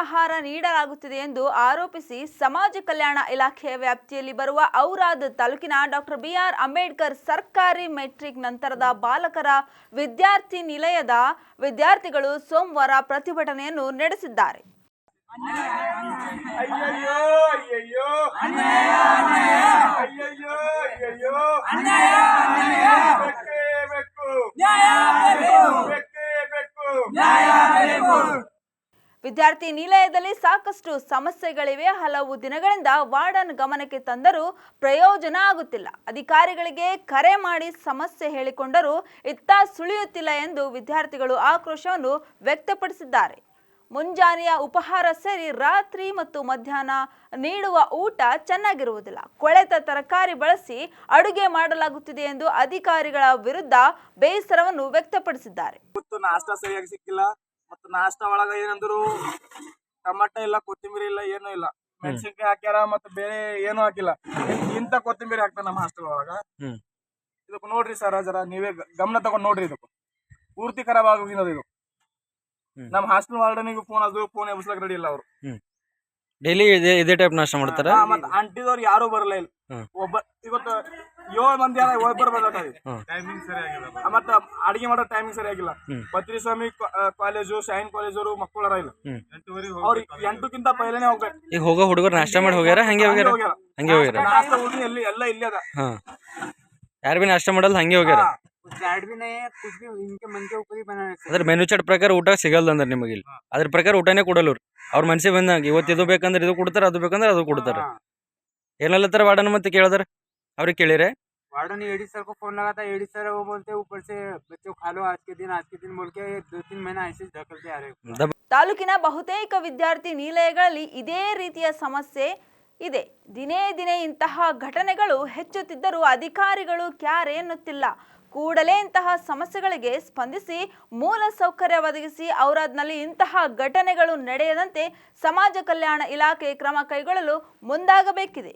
ಆಹಾರ ನೀಡಲಾಗುತ್ತಿದೆ ಎಂದು ಆರೋಪಿಸಿ ಸಮಾಜ ಕಲ್ಯಾಣ ಇಲಾಖೆಯ ವ್ಯಾಪ್ತಿಯಲ್ಲಿ ಬರುವ ಔರಾದ್ ತಾಲೂಕಿನ ಡಾಕ್ಟರ್ ಬಿಆರ್ ಅಂಬೇಡ್ಕರ್ ಸರ್ಕಾರಿ ಮೆಟ್ರಿಕ್ ನಂತರದ ಬಾಲಕರ ವಿದ್ಯಾರ್ಥಿ ನಿಲಯದ ವಿದ್ಯಾರ್ಥಿಗಳು ಸೋಮವಾರ ಪ್ರತಿಭಟನೆಯನ್ನು ನಡೆಸಿದ್ದಾರೆ. ಅಯ್ಯಯ್ಯೋ ಅಯ್ಯಯ್ಯೋ ಅಯ್ಯಯ್ಯೋ ಅಯ್ಯಯ್ಯೋ ಬೇಕೇ ಬೇಕು ಬೇಕೇ ಬೇಕು ವಿದ್ಯಾರ್ಥಿ ನಿಲಯದಲ್ಲಿ ಸಾಕಷ್ಟು ಸಮಸ್ಯೆಗಳಿವೆ ಹಲವು ದಿನಗಳಿಂದ ವಾರ್ಡನ್ ಗಮನಕ್ಕೆ ತಂದರೂ ಪ್ರಯೋಜನ ಆಗುತ್ತಿಲ್ಲ. ಅಧಿಕಾರಿಗಳಿಗೆ ಕರೆ ಮಾಡಿ ಸಮಸ್ಯೆ ಹೇಳಿಕೊಂಡರೂ ಇತ್ತ ಸುಳಿಯುತ್ತಿಲ್ಲ ಎಂದು ವಿದ್ಯಾರ್ಥಿಗಳು ಆಕ್ರೋಶವನ್ನು ವ್ಯಕ್ತಪಡಿಸಿದ್ದಾರೆ. ಮುಂಜಾನೆಯ ಉಪಹಾರ ಸೇರಿ ರಾತ್ರಿ ಮತ್ತು ಮಧ್ಯಾಹ್ನ ನೀಡುವ ಊಟ ಚೆನ್ನಾಗಿರುವುದಿಲ್ಲ. ಕೊಳೆತ ತರಕಾರಿ ಬಳಸಿ ಅಡುಗೆ ಮಾಡಲಾಗುತ್ತಿದೆ ಎಂದು ಅಧಿಕಾರಿಗಳ ವಿರುದ್ಧ ಬೇಸರವನ್ನು ವ್ಯಕ್ತಪಡಿಸಿದ್ದಾರೆ. ಮತ್ತು ನಾಷ್ಟಾ ಒಳಗ ಏನಂದ್ರು ಟಮಾಟ ಇಲ್ಲ ಕೊತ್ತಂಬರಿ ಇಲ್ಲ ಏನು ಇಲ್ಲ. ಮೆಣಸಿನ್ಕಾಯಿ ಹಾಕ್ಯಾರ ಮತ್ತ ಬೇರೆ ಏನೂ ಹಾಕಿಲ್ಲ. ಇಂತ ಕೊತ್ತಂಬರಿ ಹಾಕ್ತಾರ ನಮ್ಮ ಹಾಸ್ಟೆಲ್ ಒಳಗ. ಇದಕ್ಕೆ ನೋಡ್ರಿ ಸರ್ ಜರ ನೀವೇ ಗಮನ ತಗೊಂಡ್ ನೋಡ್ರಿ ಇದಕ್ಕೆ ಪೂರ್ತಿ ಖರಾಬ್ ಆಗೋಗಿನದು ಇದು. ನಮ್ಮ ಹಾಸ್ಟೆಲ್ ವಾರ್ಡನಿಗೂ ಫೋನ್ ಅದು ಫೋನ್ ಎಬ್ಸ್ಲಕ್ ರೆಡಿ ಇಲ್ಲ ಅವರು. ಡೈಲಿ ಇದೇ ಇದೇ ಟೈಪ್ ನಾಷ್ಟ ಮಾಡ್ತಾರ? ಮತ್ತ ಆಂಟಿದವ್ರು ಯಾರು ಬರಲ್ಲ ಇಲ್ಲ. ಒಬ್ಬ ಇವತ್ತು ಏಳು ಮಂದಿ ಅಲ್ಲ ಒಬ್ಬರು ಟೈಮಿಂಗ್ ಮತ್ತೆ ಅಡಿಗೆ ಮಾಡೋ ಟೈಮಿಂಗ್ ಸರಿಯಾಗಿಲ್ಲ. ಪತ್ರಿ ಸ್ವಾಮಿ ಕಾಲೇಜು ಶೈನ್ ಕಾಲೇಜು ಮಕ್ಕಳು ಅರ ಇಲ್ಲ. ಅವ್ರಿಗೆ ಎಂಟಕ್ಕಿಂತ ಪೈಲೇನೆ ಹೋಗ್ಬೇಕು. ಈಗ ಹೋಗೋ ಹುಡುಗರು ನಾಷ್ಟ ಮಾಡಿ ಹೋಗ್ಯಾರ ಹಂಗೆ ಹೋಗ್ಯಾರ? ಹಂಗೆ ಹೋಗ್ಯಾರ? ನಾಷ್ಟ ಹೋಗಿ ಎಲ್ಲಿ ಎಲ್ಲ ಇಲ್ಲೇ ಅದ. ಯಾರು ಬಿ ನಾಷ್ಟ ಮಾಡಲ್ಲ ಹಂಗೆ ಹೋಗ್ಯಾರ? ಅದ್ರ ಮೆನು ಪ್ರಕಾರ ಊಟ ಸಿಗಲ್ಲ ಅಂದ್ರೆ ನಿಮಗೆ ಇಲ್ಲಿ. ಅದ್ರ ಪ್ರಕಾರ ಊಟನೇ ಕೊಡಲ್ಲ ಅವ್ರ. ಮನಸ್ಸಿಗೆ ಬಂದಂಗೆ ಇವತ್ತು ಇದು ಬೇಕಂದ್ರೆ ಇದು ಕೊಡ್ತಾರೆ ಅದು ಬೇಕಂದ್ರೆ ಅದು ಕೊಡ್ತಾರೆ. ಏನಲ್ಲ ತರ ವಾಡನ್ ಮತ್ತೆ ಕೇಳಿದ್ರೆ? ಅವ್ರಿಗೆ ಕೇಳಿರೆ वार्डन एडी सर को फोन लगा था एडी सर वो बोलते ऊपर से बच्चों खा लो आज के दिन आज के दिन बोल के दो तीन महीना ऐसे ही ढकलते आ रहे हैं ದಬ ತಾಲೂಕಿನ ಬಹುತೇಕ ವಿದ್ಯಾರ್ಥಿ ನಿಲಯಗಳಲ್ಲಿ ಇದೇ ರೀತಿಯ ಸಮಸ್ಯೆ ಇದೆ ದಿನೇ ದಿನೇ ಇಂತಹ ಘಟನೆಗಳು ಹೆಚ್ಚುತ್ತಿದ್ದರೂ ಅಧಿಕಾರಿಗಳು ಕ್ಯಾರೆ ಎನ್ನುತ್ತಿಲ್ಲ ಕೂಡಲೇ ಇಂತಹ ಸಮಸ್ಯೆಗಳಿಗೆ ಸ್ಪಂದಿಸಿ ಮೂಲ ಸೌಕರ್ಯ ಒದಗಿಸಿ ಔರಾದ್ನಲ್ಲಿ ಇಂತಹ ಘಟನೆಗಳು ನಡೆಯದಂತೆ ಸಮಾಜ ಕಲ್ಯಾಣ ಇಲಾಖೆ ಕ್ರಮ ಕೈಗೊಳ್ಳಲು ಮುಂದಾಗಬೇಕಿದೆ